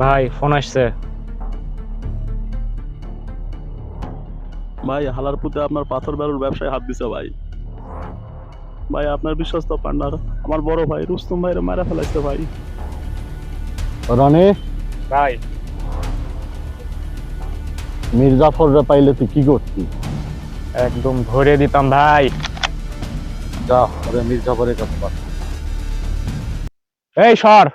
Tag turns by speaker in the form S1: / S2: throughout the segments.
S1: ভাই ফোন আসছে।
S2: ভাই হালার পুঁতে আপনার পাথর বেরোর ব্যবসায় হাত দিছে ভাই। ভাই আপনার বিশ্বস্ত পার্টনার আমার বড় ভাই রুস্তম ভাইরে মারা ফেলাইছে ভাই।
S3: রনি?
S1: ভাই।
S3: মির্জাফররা পাইলে তুই কি করতি?
S1: একদম ধরে দিতাম ভাই।
S3: যা ওরে মির্জাফরের কাছে।
S1: এই সর!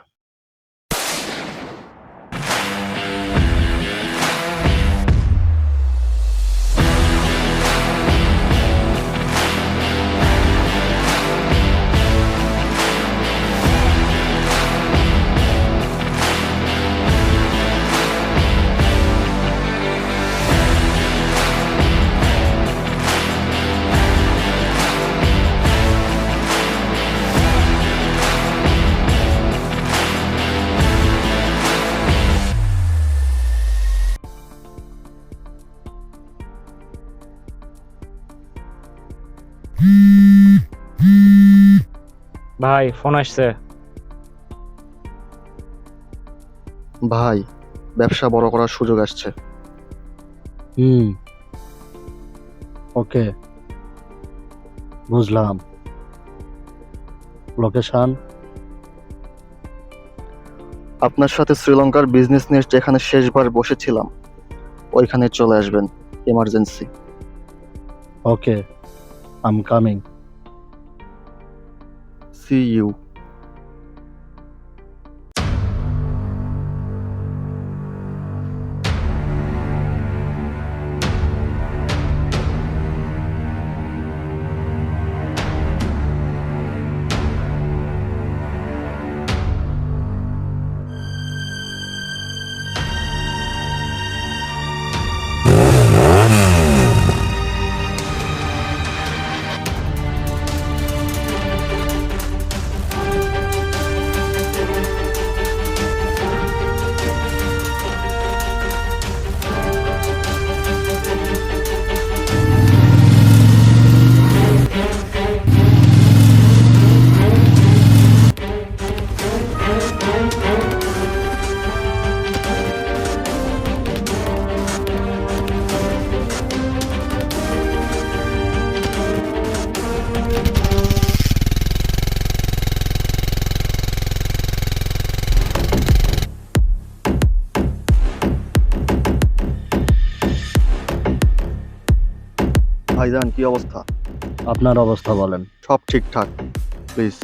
S1: ভাই ফোন আসছে।
S4: ভাই ব্যবসা বড় করার সুযোগ আসছে।
S3: হুম। ওকে। বুঝলাম। লোকেশন
S4: আপনার সাথে শ্রীলঙ্কার বিজনেস নিয়ে যেখানে শেষবার বসেছিলাম ওইখানে চলে আসবেন emergency
S3: okay I'm coming
S4: conseguiu ভাইজান কি অবস্থা?
S3: আপনার অবস্থা বলেন।
S4: সব ঠিকঠাক প্লিজ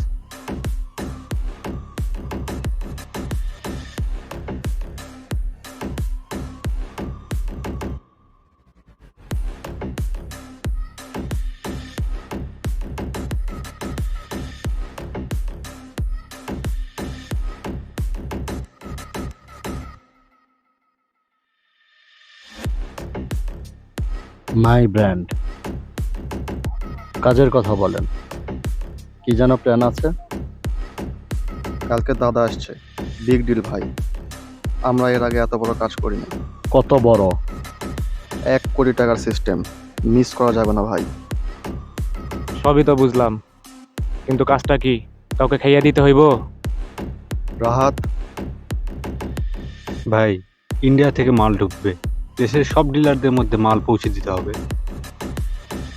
S3: মাই ব্র্যান্ড কাজের কথা বলেন। কি যেন প্ল্যান আছে?
S4: কালকে দাদা আসছে। বিগ ডিল ভাই। আমরা এর আগে এত বড় কাজ করিনি।
S3: কত বড়?
S4: এক কোটি টাকার সিস্টেম মিস করা যাবে না ভাই।
S1: সবই তো বুঝলাম। কিন্তু কাজটা কি? কাউকে খাইয়ে দিতে হইব?
S4: রাহাত।
S5: ভাই ইন্ডিয়া থেকে মাল ঢুকবে। দেশের সব ডিলারদের মধ্যে মাল পৌঁছে দিতে হবে।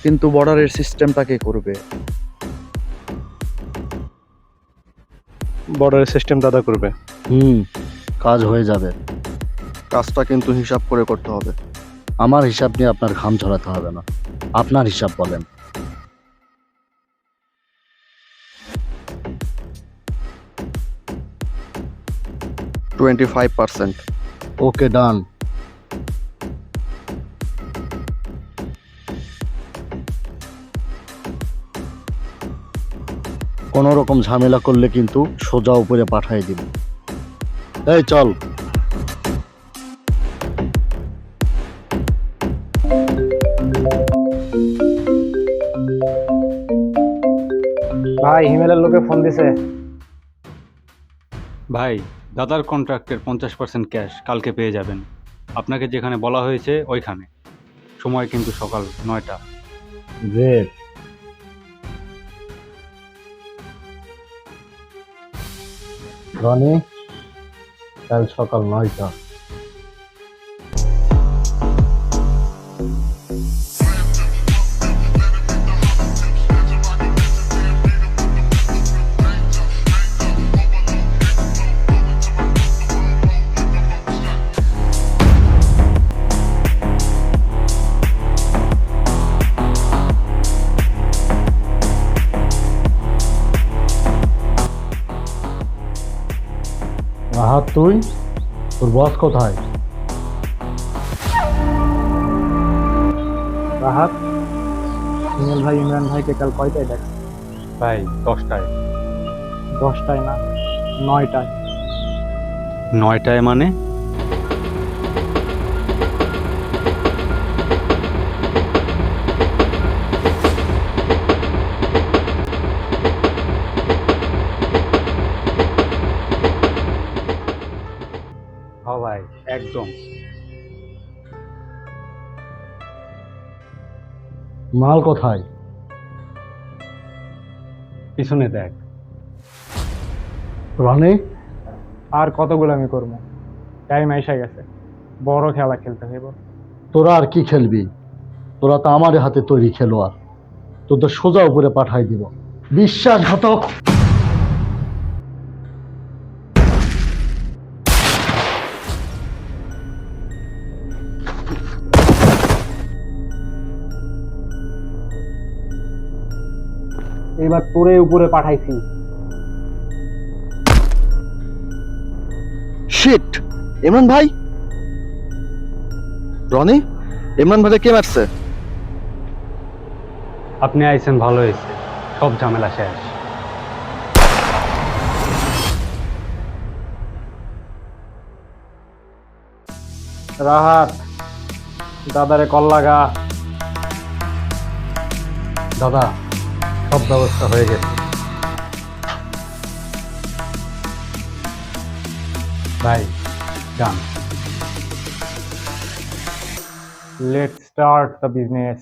S4: কিন্তু বর্ডারের সিস্টেমটা কে করবে?
S1: বর্ডারের সিস্টেম দাদা করবে।
S3: হুম কাজ হয়ে যাবে।
S4: কাজটা কিন্তু হিসাব করে করতে হবে।
S3: আমার হিসাব নিয়ে আপনার ঘাম ঝরাতে হবে না। আপনার হিসাব বলেন।
S4: Twenty five percent
S3: okay done কোনো রকম ঝামেলা করলে কিন্তু সোজা উপরে পাঠিয়ে দিব। এই চল।
S1: ভাই হিমেলের লোকে ফোন দিছে।
S5: ভাই দাদার কন্ট্রাক্টের পঞ্চাশ পার্সেন্ট ক্যাশ কালকে পেয়ে যাবেন। আপনাকে যেখানে বলা হয়েছে ওইখানে। সময় কিন্তু সকাল নয়টা।
S3: গ্রেট রনি কাল সকাল নয়টা। রাহাত তুই তোর বস কোথায়?
S1: রাহাত সুনীল ভাই ইমরান ভাইকে কাল কয়টায় দেখ?
S5: ভাই দশটায়।
S1: দশটায় না নয়টায়।
S5: নয়টায় মানে? ভাই একদম।
S3: মাল কোথায়?
S5: পিছনে দেখ।
S3: রনি?
S1: আর কতগুলো আমি করব? টাইম এসে গেছে। বড় খেলা খেলতে হইব।
S3: তোরা আর কি খেলবি? তোরা তো আমার হাতে তৈরি খেলোয়াড়। তোদের সোজা উপরে পাঠাই দিব। বিশ্বাসঘাতক!
S1: এবার তোরে উপরে পাঠাইছি।
S4: শিট ইমরান ভাই? রনি? ইমরান ভাইকে কে মারছে?
S5: আপনি আইছেন ভালো হয়েছে। সব ঝামেলা শেষ।
S1: রাহাত দাদারে কল লাগা।
S5: দাদা সব ব্যবস্থা হয়ে গেছে। ভাই done
S1: let start the business